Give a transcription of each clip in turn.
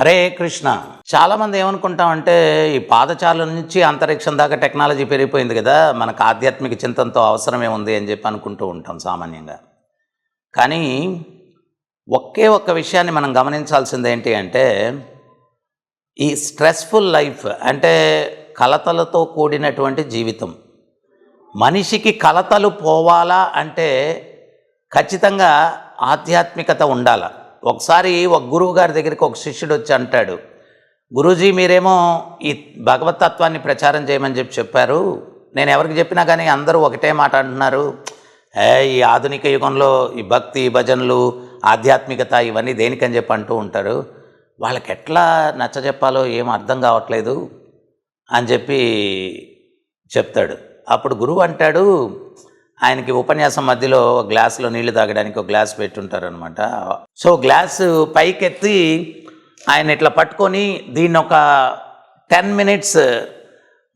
హరే కృష్ణ. చాలామంది ఏమనుకుంటామంటే ఈ పాదచారుల నుంచి అంతరిక్షం దాకా టెక్నాలజీ పెరిగిపోయింది కదా మనకు ఆధ్యాత్మిక చింతనతో అవసరమే ఉంది అని చెప్పి అనుకుంటూ ఉంటాం సామాన్యంగా. కానీ ఒకే ఒక్క విషయాన్ని మనం గమనించాల్సింది ఏంటి అంటే ఈ స్ట్రెస్ఫుల్ లైఫ్ అంటే కలతలతో కూడినటువంటి జీవితం. మనిషికి కలతలు పోవాలా అంటే ఖచ్చితంగా ఆధ్యాత్మికత ఉండాలా. ఒకసారి ఒక గురువు గారి దగ్గరికి ఒక శిష్యుడు వచ్చి అంటాడు గురూజీ మీరేమో ఈ భగవతత్వాన్ని ప్రచారం చేయమని చెప్పి చెప్పారు. నేను ఎవరికి చెప్పినా కానీ అందరూ ఒకటే మాట అంటున్నారు. ఏ ఈ ఆధునిక యుగంలో ఈ భక్తి భజనలు ఆధ్యాత్మికత ఇవన్నీ దేనికని చెప్పి అంటూ ఉంటారు. వాళ్ళకి ఎట్లా నచ్చ చెప్పాలో ఏం అర్థం కావట్లేదు అని చెప్పి చెప్తాడు. అప్పుడు గురువు అంటాడు ఆయనకి ఉపన్యాసం మధ్యలో ఒక గ్లాసులో నీళ్ళు తాగడానికి ఒక గ్లాస్ పెట్టుంటారనమాట సో గ్లాసు పైకెత్తి ఆయన ఇట్లా పట్టుకొని దీన్ని ఒక టెన్ మినిట్స్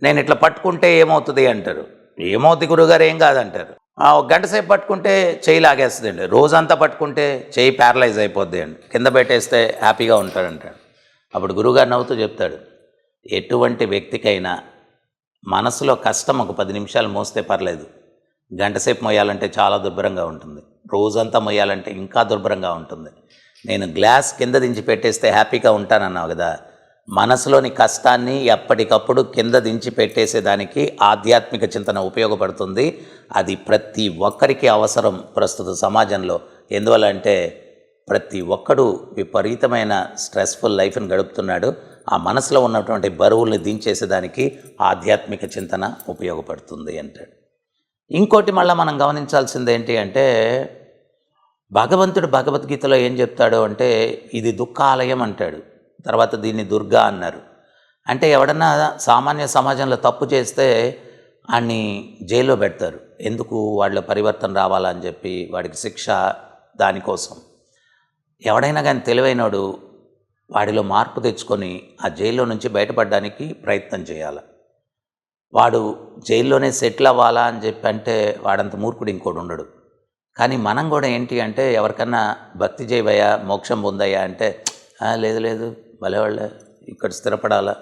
నేను ఇట్లా పట్టుకుంటే ఏమవుతుంది అంటారు. ఏమవుతుంది గురుగారు ఏం కాదంటారు. ఒక గంట సేపు పట్టుకుంటే చేయి లాగేస్తుందండి. రోజంతా పట్టుకుంటే చేయి ప్యారలైజ్ అయిపోద్ది అండి. కింద పెట్టేస్తే హ్యాపీగా ఉంటాడంటాడు. అప్పుడు గురుగారు నవ్వుతూ చెప్తాడు ఎటువంటి వ్యక్తికైనా మనసులో కష్టం ఒక పది నిమిషాలు మోస్తే పర్లేదు. గంటసేపు మొయ్యాలంటే చాలా దుర్భరంగా ఉంటుంది. రోజంతా మొయ్యాలంటే ఇంకా దుర్భరంగా ఉంటుంది. నేను గ్లాస్ కింద దించి పెట్టేస్తే హ్యాపీగా ఉంటానన్నావు కదా. మనసులోని కష్టాన్ని ఎప్పటికప్పుడు కింద దించి పెట్టేసేదానికి ఆధ్యాత్మిక చింతన ఉపయోగపడుతుంది. అది ప్రతి ఒక్కరికి అవసరం ప్రస్తుత సమాజంలో. ఎందువల్ల అంటే ప్రతి ఒక్కడు విపరీతమైన స్ట్రెస్ఫుల్ లైఫ్ని గడుపుతున్నాడు. ఆ మనసులో ఉన్నటువంటి బరువుల్ని దించేసేదానికి ఆధ్యాత్మిక చింతన ఉపయోగపడుతుంది అంటాడు. ఇంకోటి మళ్ళీ మనం గమనించాల్సింది ఏంటి అంటే భగవంతుడు భగవద్గీతలో ఏం చెప్తాడు అంటే ఇది దుఃఖాలయం అంటాడు. తర్వాత దీన్ని దుర్గా అన్నారు. అంటే ఎవడన్నా సామాన్య సమాజంలో తప్పు చేస్తే వాడిని జైల్లో పెడతారు. ఎందుకు వాళ్ళ పరివర్తన రావాలని చెప్పి వాడికి శిక్ష దానికోసం. ఎవడైనా కానీ తెలివైనడు వాడిలో మార్పు తెచ్చుకొని ఆ జైల్లో నుంచి బయటపడడానికి ప్రయత్నం చేయాలి. వాడు జైల్లోనే సెటిల్ అవ్వాలా అని చెప్పి అంటే వాడంత మూర్ఖుడు ఇంకోటి ఉండడు. కానీ మనం కూడా ఏంటి అంటే ఎవరికన్నా భక్తి చేయవయ్యా మోక్షం పొందయ్యా అంటే లేదు లేదు భలేవాళ్ళే ఇక్కడ స్థిరపడాలా?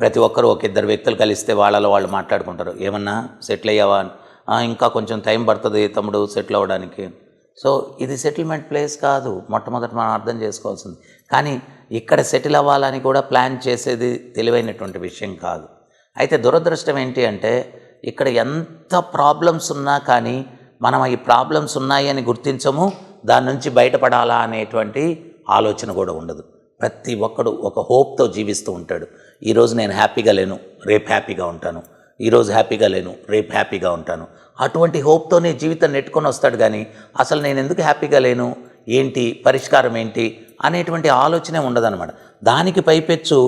ప్రతి ఒక్కరు ఒక ఇద్దరు వ్యక్తులు కలిస్తే వాళ్ళలో వాళ్ళు మాట్లాడుకుంటారు. ఏమన్నా సెటిల్ అయ్యావా అని? ఇంకా కొంచెం టైం పడుతుంది తమ్ముడు సెటిల్ అవ్వడానికి. సో ఇది సెటిల్మెంట్ ప్లేస్ కాదు. మొట్టమొదటి మనం అర్థం చేసుకోవాల్సింది. కానీ ఇక్కడ సెటిల్ అవ్వాలని కూడా ప్లాన్ చేసేది తెలివైనటువంటి విషయం కాదు. అయితే దురదృష్టం ఏంటి అంటే ఇక్కడ ఎంత ప్రాబ్లమ్స్ ఉన్నా కానీ మనం ఈ ప్రాబ్లమ్స్ ఉన్నాయి అని గుర్తించము దాని నుంచి బయటపడాలా అనేటువంటి ఆలోచన కూడా ఉండదు. ప్రతి ఒక్కడు ఒక హోప్తో జీవిస్తూ ఉంటాడు. ఈరోజు నేను హ్యాపీగా లేను రేపు హ్యాపీగా ఉంటాను. ఈరోజు హ్యాపీగా లేను రేపు హ్యాపీగా ఉంటాను. అటువంటి హోప్తోనే జీవితం నెట్టుకొని వస్తాడు కానీ అసలు నేను ఎందుకు హ్యాపీగా లేను ఏంటి పరిష్కారం ఏంటి అనేటువంటి ఆలోచనే ఉండదన్నమాట. దానికి పైపెచ్చు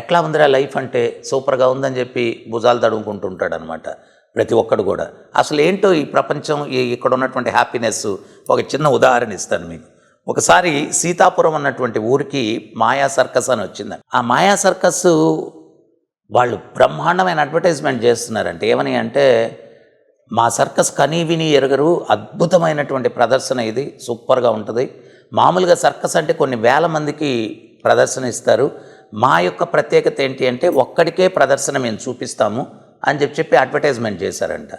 ఎట్లా ఉందిరా లైఫ్ అంటే సూపర్గా ఉందని చెప్పి భుజాలు తడుముకుంటుంటాడు అనమాట ప్రతి ఒక్కడు కూడా. అసలు ఏంటో ఈ ప్రపంచం ఈ ఇక్కడ ఉన్నటువంటి హ్యాపీనెస్ ఒక చిన్న ఉదాహరణ ఇస్తాను మీకు. ఒకసారి సీతాపురం అన్నటువంటి ఊరికి మాయా సర్కస్ అని వచ్చింది ఆ మాయా సర్కస్ వాళ్ళు బ్రహ్మాండమైన అడ్వర్టైజ్మెంట్ చేస్తున్నారంటే ఏమని అంటే మా సర్కస్ కనీ విని ఎరగరు అద్భుతమైనటువంటి ప్రదర్శన ఇది సూపర్గా ఉంటుంది. మామూలుగా సర్కస్ అంటే కొన్ని వేల మందికి ప్రదర్శన ఇస్తారు. మా యొక్క ప్రత్యేకత ఏంటి అంటే ఒక్కడికే ప్రదర్శన మేము చూపిస్తాము అని చెప్పి చెప్పి అడ్వర్టైజ్మెంట్ చేశారంట.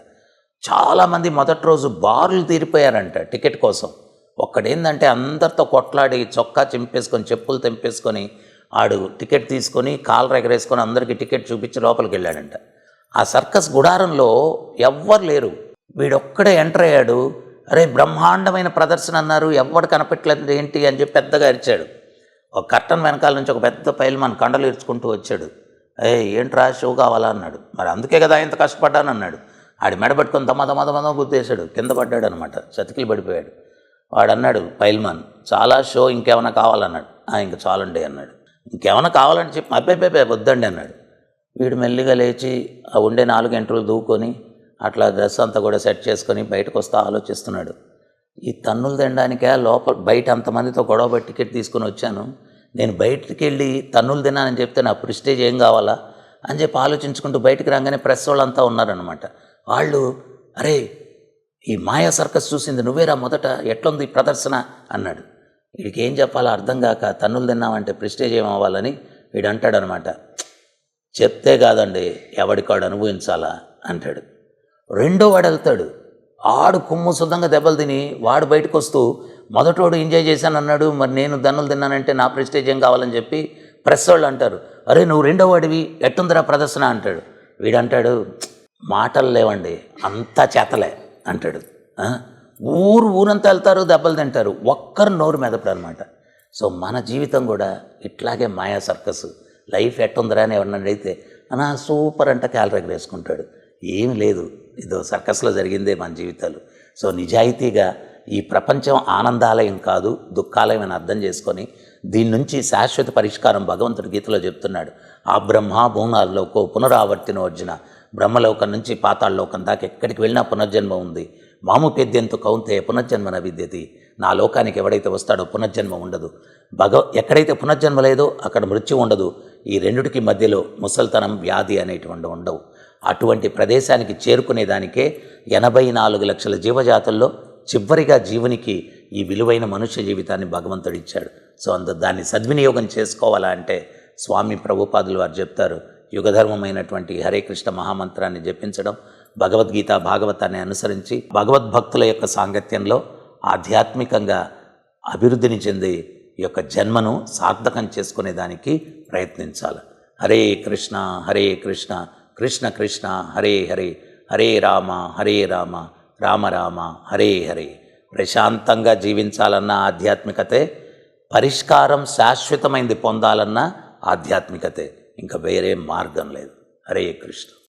చాలామంది మొదటి రోజు బార్లు తీరిపోయారంట టికెట్ కోసం. ఒక్కడేందంటే అందరితో కొట్లాడి చొక్కా చింపేసుకొని చెప్పులు తెంపేసుకొని ఆడు టికెట్ తీసుకొని కాలు ఎగరేసుకొని అందరికీ టికెట్ చూపించి లోపలికి వెళ్ళాడంట. ఆ సర్కస్ గుడారంలో ఎవ్వరు లేరు. వీడొక్కడే ఎంటర్ అయ్యాడు. అరే బ్రహ్మాండమైన ప్రదర్శన అన్నారు. ఎవ్వడు కనపెట్టలేదు ఏంటి అని చెప్పి పెద్దగా అరిచాడు. ఒక కర్టన్ వెనకాల నుంచి ఒక పెద్ద పైలు మన కండలు ఇడ్చుకుంటూ వచ్చాడు. ఏ ఏంట్రా షో కావాలా అన్నాడు. మరి అందుకే కదా ఇంత కష్టపడ్డాను అన్నాడు. ఆడి మెడ పట్టుకొని తమ దమ దమ గుద్దేశాడు. కింద పడ్డాడు అనమాట చతికిలు పడిపోయాడు. వాడు అన్నాడు పైల్మాన్ చాలా షో ఇంకేమైనా కావాలన్నాడు. "ఆ, ఇంక చాలండి అన్నాడు. ఇంకేమైనా కావాలని చెప్పి. అబ్బాయి వద్దండి అన్నాడు. వీడు మెల్లిగా లేచి ఆ ఉండే నాలుగు గంటలు దూకొని అట్లా డ్రెస్ అంతా కూడా సెట్ చేసుకొని బయటకు వస్తా ఆలోచిస్తున్నాడు. ఈ తన్నులు తినడానికే లోపల బయట అంతమందితో గొడవ టికెట్ తీసుకొని వచ్చాను. నేను బయటికి వెళ్ళి తన్నులు తిన్నానని చెప్తే నా ప్రిస్టేజ్ ఏం కావాలా అని చెప్పి ఆలోచించుకుంటూ బయటికి రాగానే ప్రెస్ వాళ్ళంతా ఉన్నారనమాట వాళ్ళు అరే ఈ మాయా సర్కస్ చూసింది నువ్వేరా మొదట? ఎట్లుంది ఈ ప్రదర్శన? అన్నాడు. వీడికి ఏం చెప్పాలో అర్థం కాక తన్నులు తిన్నామంటే ప్రిస్టేజ్ ఏమవ్వాలని వీడు అంటాడనమాట చెప్తే కాదండి ఎవడికాడు అనుభవించాలా? అంటాడు. రెండో వాడు వెళ్తాడు. ఆడు కుమ్ము శుద్ధంగా దెబ్బలు తిని వాడు బయటకు వస్తూ మొదటోడు ఎంజాయ్ చేశాను అన్నాడు మరి నేను దన్నులు తిన్నానంటే నా ప్రెస్టేజ్ ఏం కావాలని చెప్పి ప్రెస్ వాళ్ళు అంటారు. అరే నువ్వు రెండో వాడివి ఎట్టుందిరా ప్రదర్శన? అంటాడు. వీడంటాడు మాటలు లేవండి అంతా చేతలే అంటాడు. ఊరు ఊరంతా వెళ్తారు దెబ్బలు తింటారు. ఒక్కరు నోరు మెదపడు అనమాట సో మన జీవితం కూడా ఇట్లాగే మాయా సర్కస్. లైఫ్ ఎట్టుందిరా అని ఎవరన్నా అనా సూపర్ అంట క్యాలరీ వేసుకుంటాడు. ఏమి లేదు. ఇదో సర్కస్లో జరిగిందే మన జీవితాలు. సో నిజాయితీగా ఈ ప్రపంచం ఆనందాలయం కాదు దుఃఖాలయం అని అర్థం చేసుకొని దీని నుంచి శాశ్వత పరిష్కారం భగవంతుడు గీతలో చెప్తున్నాడు. ఆ బ్రహ్మ భూనాల్లోకో పునరావర్తిన అర్జున. బ్రహ్మలోకం నుంచి పాతాళలోకం దాకా ఎక్కడికి వెళ్ళినా పునర్జన్మ ఉంది. మాము పెద్దెంతు కౌంతే పునర్జన్మన విద్యతి నా లోకానికి ఎవడైతే వస్తాడో పునర్జన్మ ఉండదు. భగవ ఎక్కడైతే పునర్జన్మ లేదో అక్కడ మృత్యు ఉండదు. ఈ రెండుటికి మధ్యలో ముసల్తనం వ్యాధి అనేటువంటి ఉండవు. అటువంటి ప్రదేశానికి చేరుకునేదానికే ఎనభై నాలుగు లక్షల జీవజాతుల్లో చివరిగా జీవునికి ఈ విలువైన మనుష్య జీవితాన్ని భగవంతుడు ఇచ్చాడు. సో అందు దాన్ని సద్వినియోగం చేసుకోవాలా అంటే స్వామి ప్రభుపాదులు వారు చెప్తారు. యుగధర్మమైనటువంటి హరే కృష్ణ మహామంత్రాన్ని జపించడం భగవద్గీత భాగవతాన్ని అనుసరించి భగవద్భక్తుల యొక్క సాంగత్యంలో ఆధ్యాత్మికంగా అభివృద్ధిని చెంది ఈ యొక్క జన్మను సార్థకం చేసుకునేదానికి ప్రయత్నించాలి. హరే కృష్ణ హరే కృష్ణ కృష్ణ కృష్ణ హరే హరే హరే రామ హరే రామ రామ రామ హరే హరే. ప్రశాంతంగా జీవించాలన్న ఆధ్యాత్మికతే పరిష్కారం శాశ్వతమైంది పొందాలన్న ఆధ్యాత్మికతే. ఇంకా వేరే మార్గం లేదు. హరే కృష్ణ.